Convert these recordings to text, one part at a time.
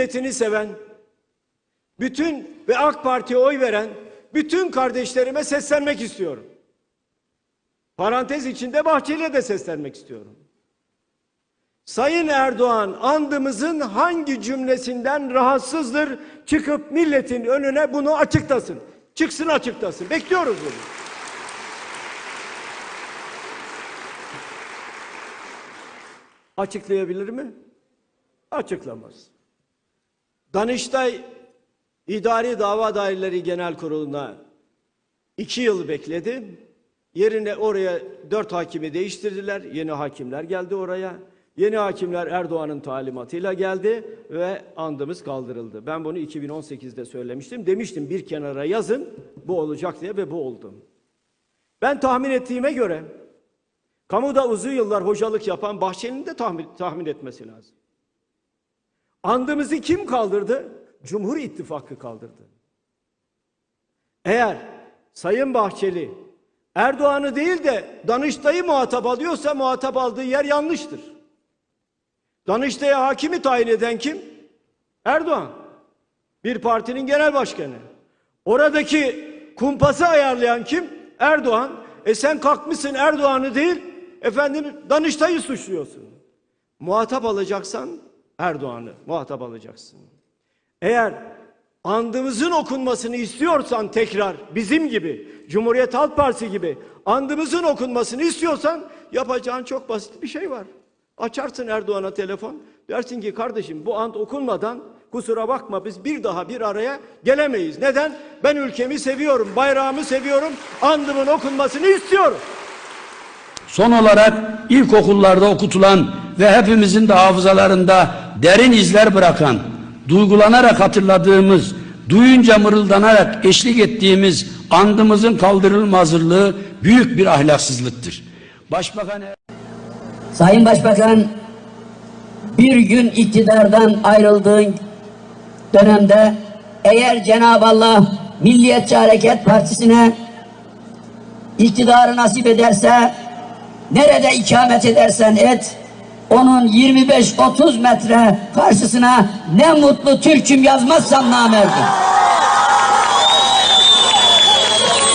milletini seven, bütün ve AK Parti'ye oy veren bütün kardeşlerime seslenmek istiyorum. Parantez içinde Bahçeli'ye de seslenmek istiyorum. Sayın Erdoğan andımızın hangi cümlesinden rahatsızdır çıkıp milletin önüne bunu açıklasın. Çıksın açıklasın. Bekliyoruz bunu. Açıklayabilir mi? Açıklamaz. Danıştay İdari Dava Daireleri Genel Kurulu'na iki yıl bekledi. Yerine oraya dört hakimi değiştirdiler. Yeni hakimler geldi oraya. Yeni hakimler Erdoğan'ın talimatıyla geldi ve andımız kaldırıldı. Ben bunu 2018'de söylemiştim. Demiştim bir kenara yazın bu olacak diye ve bu oldu. Ben tahmin ettiğime göre kamuda uzun yıllar hocalık yapan Bahçeli'nin de tahmin, tahmin etmesi lazım. Andımızı kim kaldırdı? Cumhur İttifakı kaldırdı. Eğer Sayın Bahçeli Erdoğan'ı değil de Danıştay'ı muhatap alıyorsa muhatap aldığı yer yanlıştır. Danıştay'a hakimi tayin eden kim? Erdoğan. Bir partinin genel başkanı. Oradaki kumpası ayarlayan kim? Erdoğan. E sen kalkmışsın Erdoğan'ı değil, efendim Danıştay'ı suçluyorsun. Muhatap alacaksan Erdoğan'ı muhatap alacaksın. Eğer andımızın okunmasını istiyorsan tekrar bizim gibi Cumhuriyet Halk Partisi gibi andımızın okunmasını istiyorsan yapacağın çok basit bir şey var. Açarsın Erdoğan'a telefon dersin ki kardeşim bu and okunmadan kusura bakma biz bir daha bir araya gelemeyiz. Neden? Ben ülkemi seviyorum, bayrağımı seviyorum, andımın okunmasını istiyorum. Son olarak ilkokullarda okutulan ve hepimizin de hafızalarında derin izler bırakan, duygulanarak hatırladığımız, duyunca mırıldanarak eşlik ettiğimiz andımızın kaldırılmazlığı büyük bir ahlaksızlıktır. Başbakan Sayın Başbakan bir gün iktidardan ayrıldığın dönemde eğer Cenab-ı Allah Milliyetçi Hareket Partisi'ne iktidarı nasip ederse nerede ikamet edersen et onun 25-30 metre karşısına ne mutlu Türk'üm yazmazsan namerdim.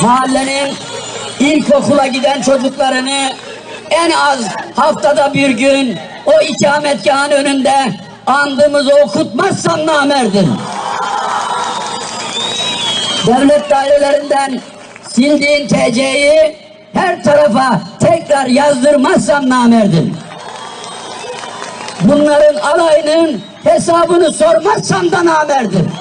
Mahallenin ilkokula giden çocuklarını en az haftada bir gün o ikametgahın önünde andımızı okutmazsan namerdim. Devlet dairelerinden sildiğin TC'yi her tarafa tekrar yazdırmazsan namerdim. Bunların alayının hesabını sormazsan da namerdim.